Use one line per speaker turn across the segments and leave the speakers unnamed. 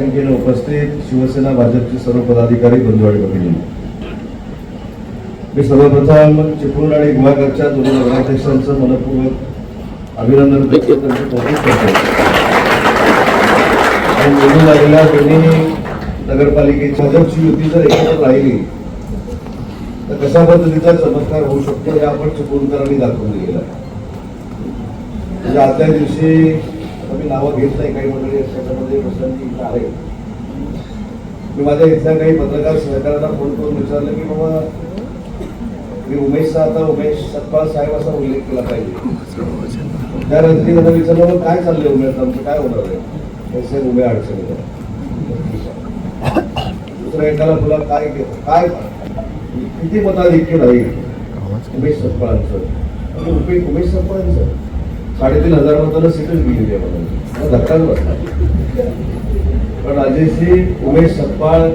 संख्येने उपस्थित शिवसेना भाजपचे सर्व पदाधिकारी बंधू आणि भगिनी मी सर्वप्रथम चिपळूण आणि गुहागरच्या दोन्ही नगराध्यक्षांचं मनपूर्वक अभिनंदन करतो त्यांचे कौतुक करतो. आणि निवडून आलेल्या दोन्ही नगरपालिकेची भाजपची युती जर एकत्र राहिली तर कशा पद्धतीचा चमत्कार होऊ शकतो हे आपण चिपळूणकरांनी दाखवून दिलेलं आहे. म्हणजे आजच्या दिवशी आता मी नावं घेत नाही काही मंडळी त्याच्यामध्ये प्रशांती इथं आहे मी माझ्या इथल्या काही पत्रकार सहकाऱ्यांना फोन करून विचारलं की बाबा मी उमेशचा आता उमेश सतपाळ साहेब असा उल्लेख केला पाहिजे. त्या रात्री मला विचारलं काय चाललंय उमेश? आमचं काय होणार आहे? तसे उभे अडचण दुसऱ्या एकाला तुला काय काय किती मताधिक्य राहील उमेश सतपाळांचं उमेश उमेश सतपाळांचं साडेतीन हजार मतांना सीटच गेलेली आहे मला धक्काच बसला. पण अजयशी उमेश सप्पाळ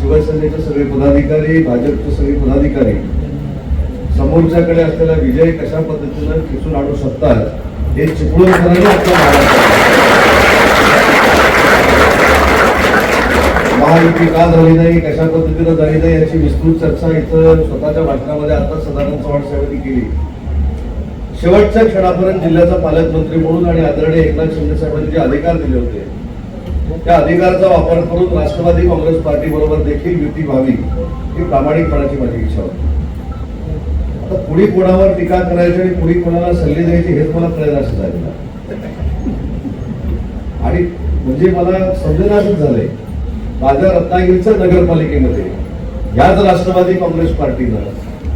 शिवसेनेचे सगळे पदाधिकारी भाजपचे सगळे पदाधिकारी समोरच्याकडे असलेला विजय कशा पद्धतीनं खेचून आणू शकतात हे चिपळूणकरांनी आपल्या महायुती का झाली नाही कशा पद्धतीनं झाली नाही याची विस्तृत चर्चा इथं स्वतःच्या भाषणामध्ये आता सदानंद चव्हाण साहेबांनी केली. शेवटच्या क्षणापर्यंत जिल्ह्याचा पालकमंत्री म्हणून आणि आदरणीय एकनाथ शिंदे साहेबांनी जे अधिकार दिले होते त्या अधिकाराचा वापर करून राष्ट्रवादी काँग्रेस पार्टी बरोबर देखील युती व्हावी ही प्रामाणिकपणाची माझी इच्छा होती. आता पुढे कोणावर टीका करायची आणि पुढे कोणाला सल्ले द्यायची हेच मला प्रयत्न असं झालेलं आणि म्हणजे मला समजनाच झालंय. माझ्या रत्नागिरीच्या नगरपालिकेमध्ये याच राष्ट्रवादी काँग्रेस पार्टीनं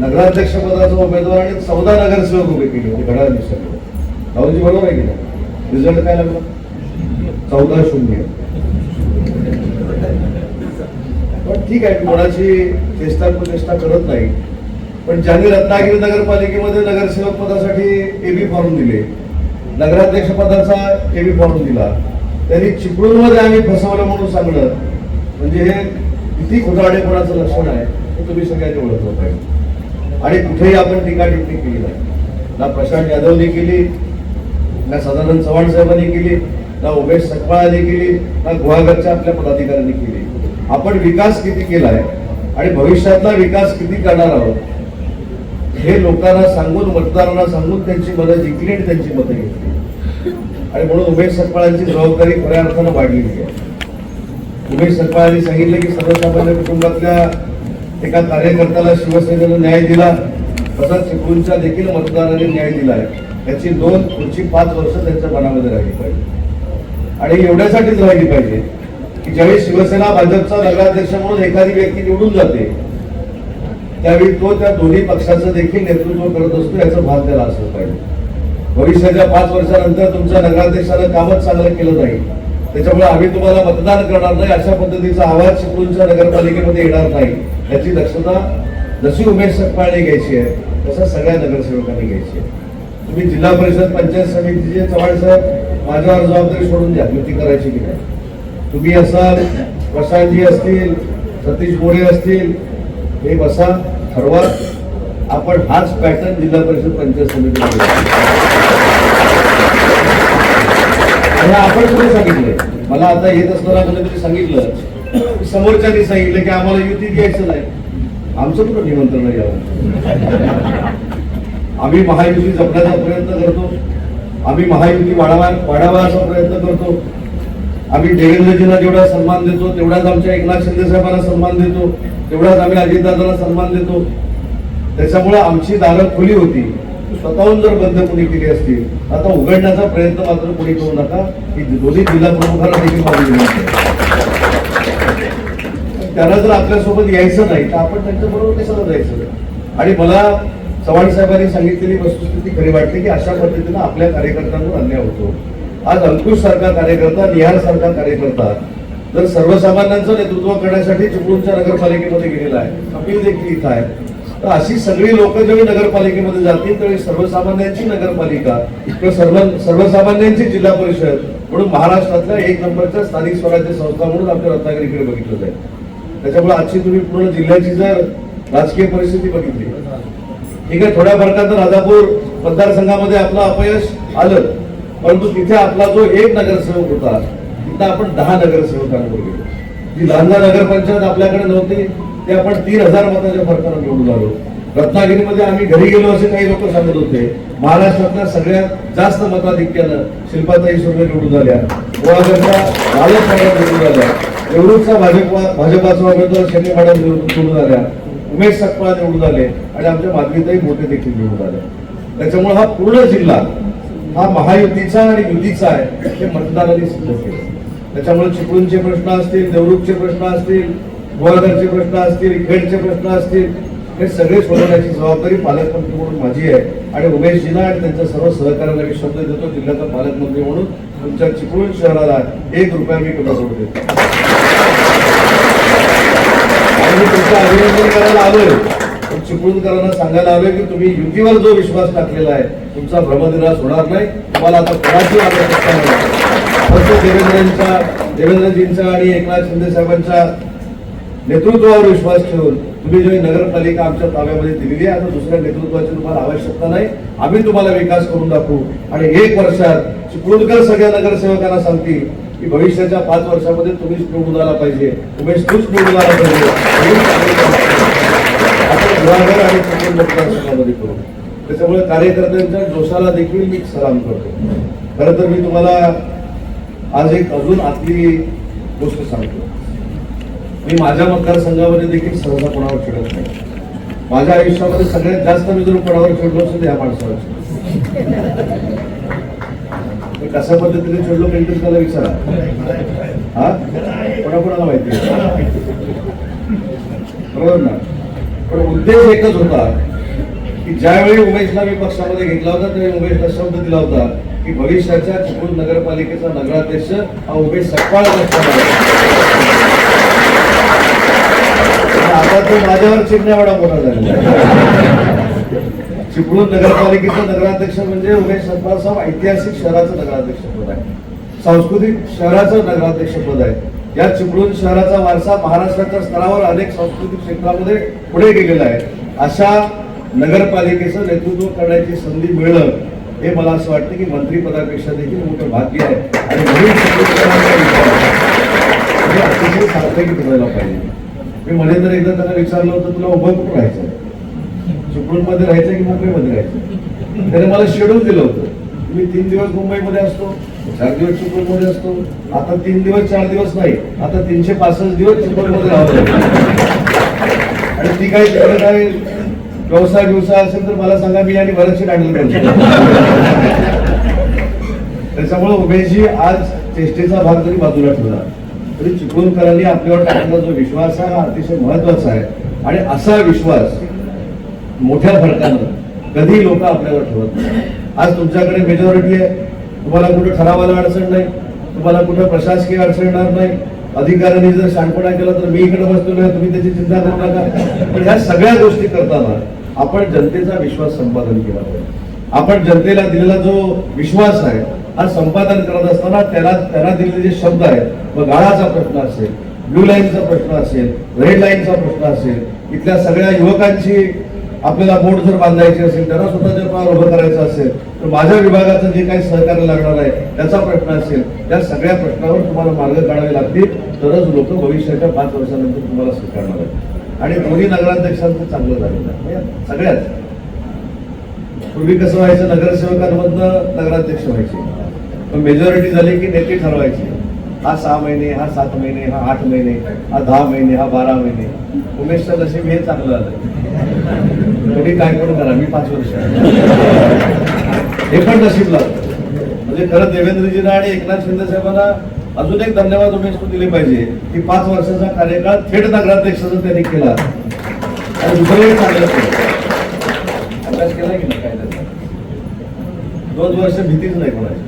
नगराध्यक्ष पदाचा उमेदवार आणि चौदा नगरसेवक उभे केले होते घड्याळ दिवसाकडे राहुलजी बरोबर आहे की नाही? रिझल्ट काय लागला? चौदा शून्य. पण ठीक आहे कोणाची चेष्टा प्रचेष्टा करत नाही. पण ज्यांनी रत्नागिरी नगरपालिकेमध्ये नगरसेवक पदासाठी एबी फॉर्म दिले नगराध्यक्ष पदाचा एबी फॉर्म दिला त्यांनी चिपळूणमध्ये आम्ही फसवलं म्हणून सांगणं म्हणजे हे किती खोटाडेपणाचं लक्षण आहे हे तुम्ही सगळ्यांनी ओळखलं पाहिजे. आणि कुठेही आपण टीका टिप्पणी केली नाही. ना प्रशांत यादवने केली ना सदानंद चव्हाण साहेबांनी केली ना उमेश सकपाळाने केली ना गुहागरच्या आपल्या पदाधिकाऱ्यांनी केली. आपण विकास किती केलाय आणि भविष्यातला विकास किती करणार आहोत हे लोकांना सांगून मतदारांना सांगून त्यांची मतं जिंकली आणि त्यांची मतं घेतली. आणि म्हणून उमेश सकपाळांची जबाबदारी खऱ्या अर्थानं वाढलेली आहे. उमेश सकपाळांनी सांगितलं की सर्वसामान्य कुटुंबातल्या एका कार्यकर्त्याला शिवसेनेनं न्याय दिला तसाच चिपळूणच्या देखील मतदारांनी न्याय दिला आहे. याची दोन पुढची पाच वर्ष त्यांच्या मनामध्ये राहिली पाहिजे. आणि एवढ्यासाठीच राहिली पाहिजे की ज्यावेळी शिवसेना भाजपचा नगराध्यक्ष म्हणून एखादी व्यक्ती निवडून जाते त्यावेळी तो त्या दोन्ही पक्षाचं देखील नेतृत्व करत असतो याचं भान त्याला असलं पाहिजे. भविष्याच्या पाच वर्षानंतर तुमच्या नगराध्यक्षानं कामच चांगलं केलं नाही त्याच्यामुळे आम्ही तुम्हाला मतदान करणार नाही अशा पद्धतीचा आवाज चिपळूणच्या नगरपालिकेमध्ये येणार नाही. याची दक्षता जशी उमेश सकपाळने घ्यायची आहे तसं सगळ्या नगरसेवकांनी घ्यायची आहे. तुम्ही जिल्हा परिषद पंचायत समितीचे चव्हाण साहेब माझ्यावर जबाबदारी सोडून द्या युती करायची की नाही. तुम्ही असाल प्रशांतजी असतील सतीश गोरे असतील हे बसा ठरवा. आपण हाच पॅटर्न जिल्हा परिषद पंचायत समितीमध्ये आपण कुठे सांगितले मला आता येत असताना कोणीतरी सांगितलं समोरच्यानी सांगितलं की आम्हाला युती घ्यायचं नाही. आमचं कुठं निमंत्रण यावं आम्ही महायुती जपण्याचा प्रयत्न करतो. आम्ही महायुती वाढावा वाढावा असा प्रयत्न करतो. आम्ही देवेंद्रजींना जेवढा सन्मान देतो तेवढाच आमच्या एकनाथ शिंदे साहेबांना सन्मान देतो. तेवढाच आम्ही अजितदादाला सन्मान देतो. त्याच्यामुळे आमची दारं खुली होती. स्वतःहून जर बंद कोणी केली असतील आता उघडण्याचा प्रयत्न मात्र कोणी करू नका. की दोन्ही जिल्हा प्रमुखांना देखील माझी विनंती आहे. त्यांना जर आपल्यासोबत यायचं नाही तर आपण त्यांच्याबरोबर कशाला जायचं? आणि मला चव्हाण साहेबांनी सांगितलेली वस्तुस्थिती खरी वाटते की अशा पद्धतीनं आपल्या कार्यकर्त्यांवर अन्याय होतो. आज अंकुश सारखा कार्यकर्ता निहार सारखा कार्यकर्ता जर सर्वसामान्यांचं नेतृत्व करण्यासाठी चिपळूणच्या नगरपालिकेमध्ये गेलेला आहे कपिल देखील इथं आहे तर अशी सगळी लोक जेव्हा नगरपालिकेमध्ये जातील त्यावेळी सर्वसामान्यांची नगरपालिका किंवा सर्व सर्वसामान्यांची जिल्हा परिषद म्हणून महाराष्ट्रातल्या एक नंबरच्या स्थानिक स्वराज्य संस्था म्हणून आपल्या रत्नागिरीकडे बघितलं जाईल. त्याच्यामुळे आजची तुम्ही पूर्ण जिल्ह्याची जर राजकीय परिस्थिती बघितली. ठीक आहे थोड्या फरकात राजापूर मतदारसंघामध्ये आपलं अपयश आलं. परंतु तिथे आपला जो एक नगरसेवक होता तिथं आपण दहा नगरसेवकांवर गेलो. जी लहान नगरपंचायत आपल्याकडे नव्हती ते आपण तीन हजार मताच्या फरकानं निवडून आलो. रत्नागिरीमध्ये आम्ही घरी गेलो असे काही लोक सांगत होते. महाराष्ट्रातल्या सगळ्यात जास्त मताधिक्यानं शिल्पाताई सुर्वे निवडून आल्या. गोवागडच्या बालक निवडून आल्या. एवढंच भाजप भाजपाचा उमेदवार शनी मॅडम निवडून आल्या. उमेश सकपाळ निवडून आले. आणि आमच्या मागणीतही मोठे देखील निवडून आले. त्याच्यामुळे हा पूर्ण जिल्हा हा महायुतीचा आणि युतीचा आहे हे मतदारांनी सिद्ध केलं. त्याच्यामुळे चिपळूणचे प्रश्न असतील देवरुखचे प्रश्न असतील गोवागडचे प्रश्न असतील खेडचे प्रश्न असतील हे सगळे सोडवण्याची जबाबदारी पालकमंत्री म्हणून माझी आहे. आणि उमेशजीला आणि त्यांच्या सर्व सहकार्यांना मी शब्द देतो जिल्ह्याचा पालकमंत्री म्हणून. तुमच्या चिपळूण शहराला एक रुपया मी कमी सोडू देतो. आणि मी तुमचं अभिनंदन करायला आलोय. पण चिपळूणकरांना सांगायला हवे की तुम्ही युतीवर जो विश्वास टाकलेला आहे तुमचा भ्रमनिराश होणार नाही तुम्हाला आता कोणाची आवश्यकता नाही. फक्त देवेंद्रांच्या देवेंद्रजींचा आणि एकनाथ शिंदे साहेबांच्या नेतृत्वावर विश्वास ठेवून तुम्ही जी नगरपालिका आमच्या ताब्यामध्ये दिलेली आहे आता दुसऱ्या नेतृत्वाची तुम्हाला आवश्यकता नाही. आम्ही तुम्हाला विकास करून दाखवू. आणि एक वर्षात चिपळूणकर सगळ्या नगरसेवकांना सांगतील की भविष्याच्या पाच वर्षामध्ये तुम्हीच निवडून आला पाहिजे. उमेश तूच निवडून आला पाहिजे. आणि चिपळूण मतदारसंघामध्ये करू. त्याच्यामुळे कार्यकर्त्यांच्या जोशाला देखील मी सलाम करतो. खरं तर मी तुम्हाला आज एक अजून आतली गोष्ट सांगतो. मी माझ्या मतदारसंघामध्ये देखील सहसा कोणावर खेळत नाही. माझ्या आयुष्यामध्ये सगळ्यात जास्त मी जर कोणावर खेळलो असेल तर या माणसावर कशा पद्धतीने चढलो पेंटर त्याला विचारा. हा? कोणाकोणाला माहिती बरोबर ना? पण उद्देश एकच होता की ज्यावेळी उमेशला मी पक्षामध्ये घेतला होता त्यावेळी उमेशला शब्द दिला होता की भविष्याच्या चिपळूण नगरपालिकेचा नगराध्यक्ष हा उमेश सकपाळ आता तो माझ्यावर चिन्ह एवढा मोठा झाला चिपळूण नगरपालिकेचं नगराध्यक्ष म्हणजे उमेश सकपाळ साहेब ऐतिहासिक शहराचं नगराध्यक्ष पद आहे. सांस्कृतिक शहराचं नगराध्यक्ष पद आहे. या चिपळूण शहराचा वारसा महाराष्ट्राच्या स्तरावर अनेक सांस्कृतिक क्षेत्रामध्ये पुढे गेलेला आहे. अशा नगरपालिकेचं नेतृत्व करण्याची संधी मिळणं हे मला असं वाटतं की मंत्रीपदापेक्षा देखील मोठं भाग्य आहे. आणि म्हणून अतिशय सार्थकी करायला पाहिजे. मी मध्यंतर एकदा त्यांना विचारलं होतं तुला उभं कुठं राहायचं चिपळूणमध्ये राहायचं की मुंबईमध्ये राहायचं? त्याने मला शेड्यूल दिलं होतं. मी तीन दिवस मुंबईमध्ये असतो चार दिवस चिपळूणमध्ये असतो आता तीन दिवस चार दिवस नाही आता तीनशे पासष्ट दिवस चिपळूणमध्ये राहावं लागेल. आणि ती काही तिकडे काय व्यवसाय व्यवसाय असेल तर मला सांगा मी आणि बरेचसे टाकले त्याच्यामुळे उमेशजी आज चेष्टेचा भाग जरी बाजूला ठेवला तरी चिपळूणकरांनी आपल्यावर टाकलेला जो विश्वास आहे हा अतिशय महत्त्वाचा आहे. आणि असा विश्वास मोठ्या फरकानं कधी लोक आपल्यावर ठेवत नाही. आज तुमच्याकडे मेजॉरिटी आहे. तुम्हाला कुठं ठरावाला अडचण नाही. तुम्हाला कुठं प्रशासकीय अडचण येणार नाही. अधिकाऱ्यांनी जर शांतपणा केला तर मी इकडे बसतो नाही. तुम्ही त्याची चिंता करू नका. पण ह्या सगळ्या गोष्टी करताना आपण जनतेचा विश्वास संपादन केला पाहिजे. आपण जनतेला दिलेला जो विश्वास आहे हा संपादन करत असताना त्याला त्यांना दिलेले जे शब्द आहेत मग गाळाचा प्रश्न असेल ब्लू लाईनचा प्रश्न असेल रेड लाईनचा प्रश्न असेल इथल्या सगळ्या युवकांची आपल्याला बोट जर बांधायची असेल त्यांना जर पायावर उभं करायचं असेल तर माझ्या विभागाचं जे काही सहकार्य लागणार आहे त्याचा प्रश्न असेल. त्या सगळ्या प्रश्नावर तुम्हाला मार्ग काढावे लागतील. तरच लोक भविष्याच्या पाच वर्षानंतर तुम्हाला स्वीकारणार आहेत. आणि दोन्ही नगराध्यक्षांचं चांगलं झालेलं सगळ्याच. पूर्वी कसं व्हायचं नगरसेवकांमधनं नगराध्यक्ष व्हायचे. पण मेजॉरिटी झाली की नेते ठरवायचे. हा सहा महिने हा सात महिने हा आठ महिने हा दहा महिने हा बारा महिने. उमेशचं नशीब हे चांगलं आलं. तुम्ही काय करून करा? मी पाच वर्ष हे पण नशीब लागलं म्हणजे खरं देवेंद्रजींना आणि एकनाथ शिंदे साहेबांना अजून एक धन्यवाद उमेश दिले पाहिजे की पाच वर्षाचा कार्यकाळ थेट नगराध्यक्षाचा त्यांनी केला. आणि दुसरं चांगलं केलं अभ्यास केला की नाही काय त्याचा? दोन वर्ष भीतीच नाही कोणाची.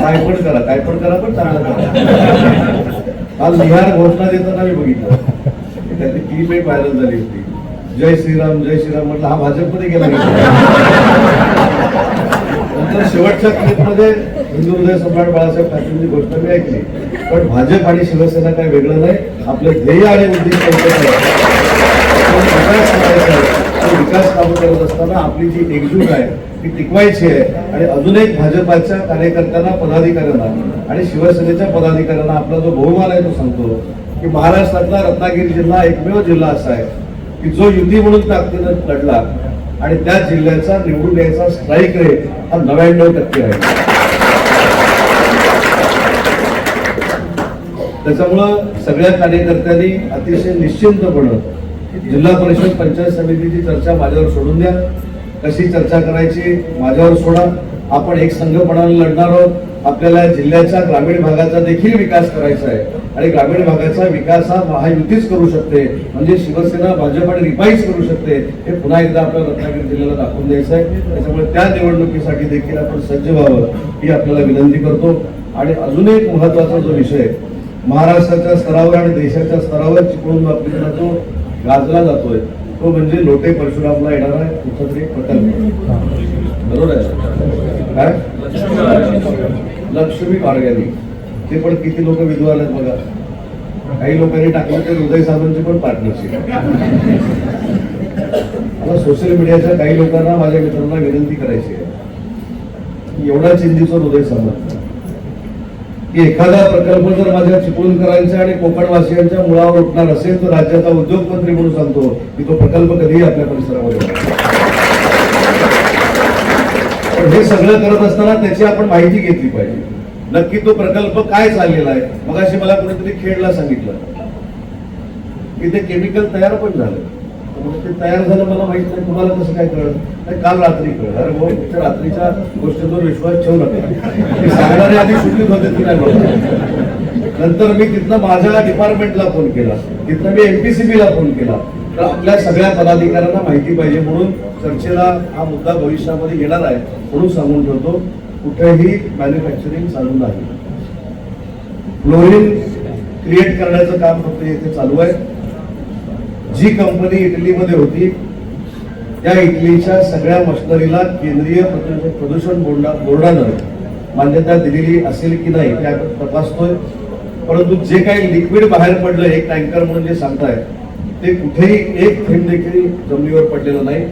काय पण करा काय पण करा पण चांगलं करा. काल निहार घोषणा देताना मी बघितलं. त्याची त्यातली क्लिपही व्हायरल झाली होती. जय श्रीराम जय श्रीराम म्हटलं हा भाजपमध्ये गेला नंतर शेवटच्या क्लिपमध्ये हिंदू हृदय सम्राट बाळासाहेब ठाकरेंची घोषणा मी ऐकली. पण भाजप आणि शिवसेना काही वेगळं नाही. आपलं ध्येय आणि उद्दिष्ट एकच आहे. विकास कामं करत असताना आपली जी एकजूट आहे ती टिकवायची आहे. आणि अजून एक भाजपाच्या कार्यकर्त्यांना पदाधिकाऱ्यांना आणि शिवसेनेच्या पदाधिकाऱ्यांना आपला जो बहुमान आहे तो सांगतो की महाराष्ट्रातला रत्नागिरी जिल्हा एकमेव जिल्हा असा आहे की जो युती म्हणून ताकदीनं लढला आणि त्या जिल्ह्याचा निवडून यायचा स्ट्राईक रेट हा नव्याण्णव टक्के आहे. त्याच्यामुळं सगळ्या कार्यकर्त्यांनी अतिशय निश्चिंतपणे जिल्हा परिषद पंचायत समितीची चर्चा माझ्यावर सोडून द्या. कशी चर्चा करायची माझ्यावर सोडा. आपण एक संघपणाने लढणार आहोत. आपल्याला जिल्ह्याच्या ग्रामीण भागाचा देखील विकास करायचा आहे. आणि ग्रामीण भागाचा विकास हा महायुतीच करू शकते. म्हणजे शिवसेना भाजप आणि रिपाईच करू शकते. हे पुन्हा एकदा आपल्या रत्नागिरी जिल्ह्याला दाखवून द्यायचं आहे. त्याच्यामुळे त्या निवडणुकीसाठी देखील आपण सज्ज व्हावं ही आपल्याला विनंती करतो. आणि अजून एक महत्त्वाचा जो विषय महाराष्ट्राच्या स्तरावर आणि देशाच्या स्तरावर चिपळूण बाबतीतला जो गाजला जातोय. तो म्हणजे लोटे परशुरामला येणारा कुठला तरी प्रकल्प बरोबर आहे? काय? लक्ष्मी ऑर्गॅनिक ते पण किती लोक विद्वान आहेत बघा. काही लोकांनी टाकलं तर हृदय साधूंची पण पार्टनरशिप मला सोशल मीडियाच्या काही लोकांना माझ्या मित्रांना विनंती करायची आहे. एवढा चिंतीचं हृदय साधन. की एखादा प्रकल्प जर माझ्या चिपळूणकरांच्या आणि कोकणवासियांच्या मुळावर उठणार असेल तर राज्याचा उद्योगमंत्री म्हणून सांगतो की तो प्रकल्प कधीही आपल्या परिसरामध्ये पण हे सगळं करत असताना त्याची आपण माहिती घेतली पाहिजे. नक्की तो प्रकल्प काय चाललेला आहे मगाशी मला कुणीतरी खेळला सांगितलं. की ते केमिकल तयार पण झालं. म्हणजे ते तयार झालं मला माहीत नाही तुम्हाला कसं काय कळलं? नाही, काल रात्री कळलं. अरे भाऊ तुमच्या रात्रीच्या गोष्टीवर विश्वास ठेवू नका सांगणारे आधी सुटलीत होते की नाही नंतर मी तिथनं माझ्या डिपार्टमेंटला फोन केला. तिथनं मी एमपीसीबी ला फोन केला. तर आपल्या सगळ्या पदाधिकाऱ्यांना माहिती पाहिजे म्हणून चर्चेला हा मुद्दा भविष्यामध्ये येणार आहे म्हणून सांगून ठेवतो. कुठेही मॅन्युफॅक्चरिंग चालू नाही. फ्लोरिन क्रिएट करण्याचं काम फक्त येथे चालू आहे. जी कंपनी इटलीमध्ये होती त्या इटलीच्या सगळ्या मशिनरीला केंद्रीय प्रदूषण- प्रदूषण बोर्डा- बोर्डानं मान्यता दिलेली असेल की नाही ते आपण तपासतोय. परंतु जे काही लिक्विड बाहेर पडलं एक टँकर म्हणून जे सांगताय ते कुठेही एक थेंब देखील जमिनीवर पडलेलं नाही.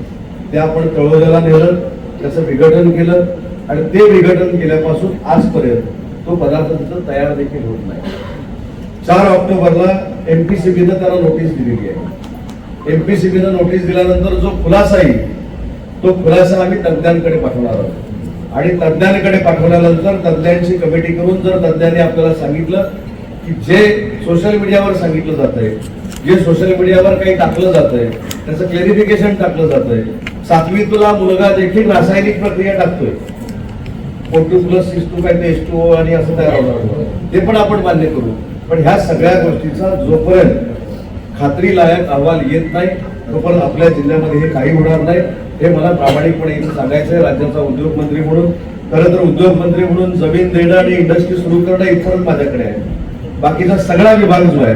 ते आपण तळवल्याला नेलं त्याचं विघटन केलं आणि ते विघटन केल्यापासून आजपर्यंत तो पदार्थ तिथं तयार देखील होत नाही. चार ऑक्टोबरला एमपीसीबीनं त्याला नोटीस दिलेली आहे. एमपीसीबीनं नोटीस दिल्यानंतर जो खुलासा येईल तो खुलासा आम्ही तज्ज्ञांकडे पाठवणार आहोत. आणि तज्ज्ञांकडे पाठवल्यानंतर तज्ज्ञांची कमिटी करून जर तज्ज्ञांनी आपल्याला सांगितलं की जे सोशल मीडियावर सांगितलं जात आहे जे सोशल मीडियावर काही टाकलं जात आहे त्याचं क्लेरिफिकेशन टाकलं जात आहे सातवी तुला मुलगा देखील रासायनिक प्रक्रिया टाकतोय. O two plus six two काय ते एस टू आणि असं तयार होणार ते पण आपण मान्य करू. पण ह्या सगळ्या गोष्टीचा जोपर्यंत खात्रीलायक अहवाल येत नाही तोपर्यंत आपल्या जिल्ह्यामध्ये हे काही होणार नाही. हे मला प्रामाणिकपणे इथं सांगायचं आहे राज्याचा उद्योगमंत्री म्हणून. खरं तर उद्योग मंत्री म्हणून जमीन देणं आणि इंडस्ट्री सुरू करणं इथपर्यंत माझ्याकडे आहे. बाकीचा सगळा विभाग जो आहे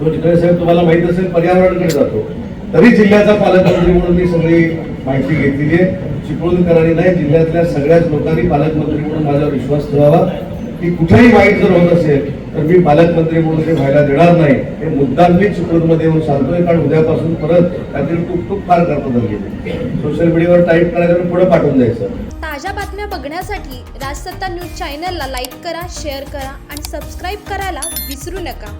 तो जिकडे साहेब तुम्हाला माहीत असेल पर्यावरणाकडे जातो. तरी जिल्ह्याचा पालकमंत्री म्हणून मी सगळी माहिती घेतलेली आहे. चिपळूणकरांनी नाही जिल्ह्यातल्या सगळ्याच लोकांनी पालकमंत्री म्हणून माझा विश्वास ठेवावा. की कुठेही वाईट जर होत असेल तर मी पालकमंत्री म्हणून ते व्हायला देणार नाही. हे मुद्दाम मी चिपळूणमध्ये येऊन सांगतोय कारण उद्यापासून परत त्यातील टूक टूक फार करता झाली सोशल मीडियावर टाईप करायचं आणि पुढे पाठवून द्यायचं.
ताज्या बातम्या बघण्यासाठी राजसत्ता न्यूज चॅनलला लाईक करा शेअर करा आणि सबस्क्राईब करायला विसरू नका.